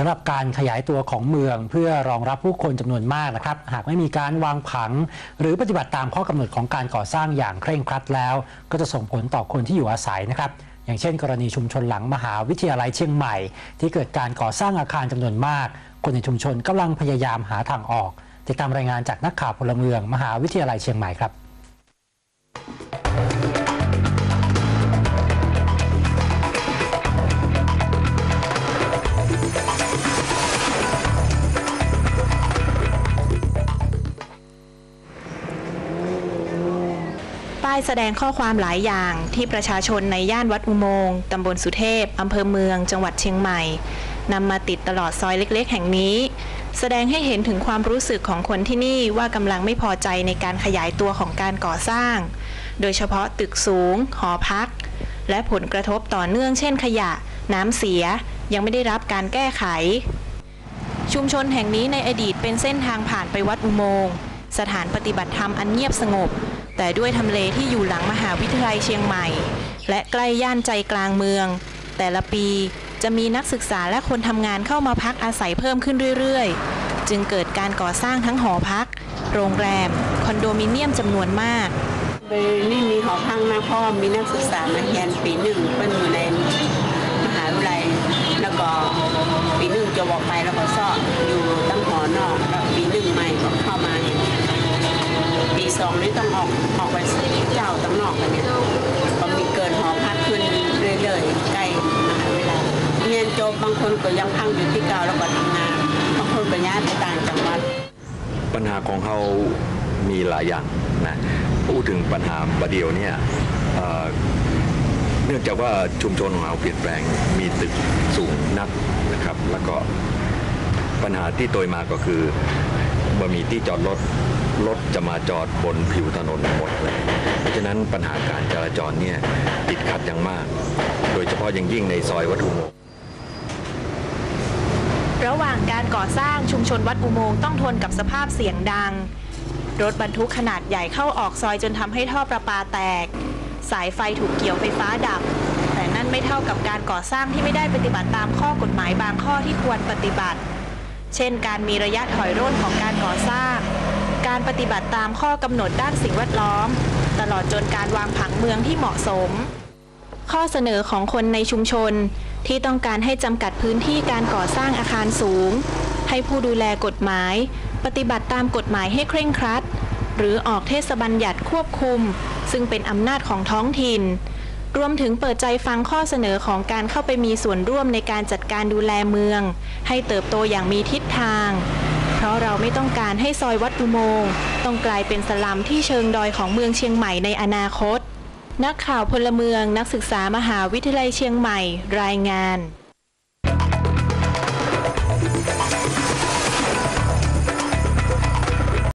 สำหรับการขยายตัวของเมืองเพื่อรองรับผู้คนจำนวนมากนะครับ หากไม่มีการวางผัง หรือปฏิบัติตามข้อกำหนดของการก่อสร้างอย่างเคร่งครัดแล้ว ก็จะส่งผลต่อคนที่อยู่อาศัยนะครับ อย่างเช่น กรณีชุมชนหลังมหาวิทยาลัยเชียงใหม่ ที่เกิดการก่อสร้างอาคารจำนวนมาก คนในชุมชนกำลังพยายามหาทางออก ติดตามรายงานจากนักข่าวพลเมือง มหาวิทยาลัยเชียงใหม่ครับ ป้ายแสดงข้อความหลายอย่างที่ประชาชนในย่านวัดอุโมงค์ตำบลสุเทพอำเภอเมือง จังหวัดเชียงใหม่นำมาติดตลอดซอยเล็ก ๆ แห่งนี้ แสดงให้เห็นถึงความรู้สึกของคนที่นี่ว่ากำลังไม่พอใจในการขยายตัวของการก่อสร้าง โดยเฉพาะตึกสูง หอพัก และผลกระทบต่อเนื่องเช่นขยะ น้ำเสีย ยังไม่ได้รับการแก้ไข ชุมชนแห่งนี้ในอดีตเป็นเส้นทางผ่านไปวัดอุโมงค์สถานปฏิบัติธรรมอันเงียบสงบ แต่ด้วยทำเลที่อยู่หลังมหาวิทยาลัยเชียงใหม่ และใกล้ย่านใจกลางเมือง แต่ละปีจะมีนักศึกษาและคนทำงานเข้ามาพักอาศัยเพิ่มขึ้นเรื่อยๆ จึงเกิดการก่อสร้างทั้งหอพัก โรงแรม คอนโดมิเนียมจำนวนมากเบอร์นี่มีหอพักนะพ่อมีนักศึกษามาเรียนปีหนึ่งเพิ่นอยู่ใน บางคนก็ยังพักอยู่ที่เก่าแล้วก็ทำงานบางคนก็ย้ายไปต่างจังหวัดปัญหาของเขามีหลายอย่างนะพูดถึงปัญหาประเดียวเนี่ยเนื่องจากว่าชุมชนของเราเปลี่ยนแปลงมีตึกสูงนักนะครับ แล้วก็ปัญหาที่โดยมาก็คือเมื่อมีที่จอดรถรถจะมาจอดบนผิวถนนหมดเลย เพราะฉะนั้นปัญหาการจราจรเนี่ยติดขัดอย่างมาก โดยเฉพาะอย่างยิ่งในซอยวัดอุโมงค์ ระหว่างการก่อสร้างชุมชนวัดอุโมงค์ต้องทนกับสภาพเสียงดัง รถบรรทุกขนาดใหญ่เข้าออกซอยจนทำให้ท่อประปาแตก สายไฟถูกเกี่ยวไฟฟ้าดับ แต่นั่นไม่เท่ากับการก่อสร้างที่ไม่ได้ปฏิบัติตามข้อกฎหมายบางข้อที่ควรปฏิบัติ เช่น การมีระยะถอยร่นของการก่อสร้าง การปฏิบัติตามข้อกำหนดด้านสิ่งแวดล้อม ตลอดจนการวางผังเมืองที่เหมาะสม ข้อเสนอของคนในชุมชน ที่ต้องการให้จำกัดพื้นที่การก่อสร้างอาคารสูง ให้ผู้ดูแลกฎหมาย ปฏิบัติตามกฎหมายให้เคร่งครัด หรือออกเทศบัญญัติควบคุม ซึ่งเป็นอำนาจของท้องถิ่น รวมถึงเปิดใจฟังข้อเสนอของการเข้าไปมีส่วนร่วมในการจัดการดูแลเมือง ให้เติบโตอย่างมีทิศทาง เพราะเราไม่ต้องการให้ซอยวัดอุโมงค์ต้องกลายเป็นสลัมที่เชิงดอยของเมืองเชียงใหม่ในอนาคต นักข่าวพลเมืองนักศึกษามหาวิทยาลัยเชียงใหม่รายงาน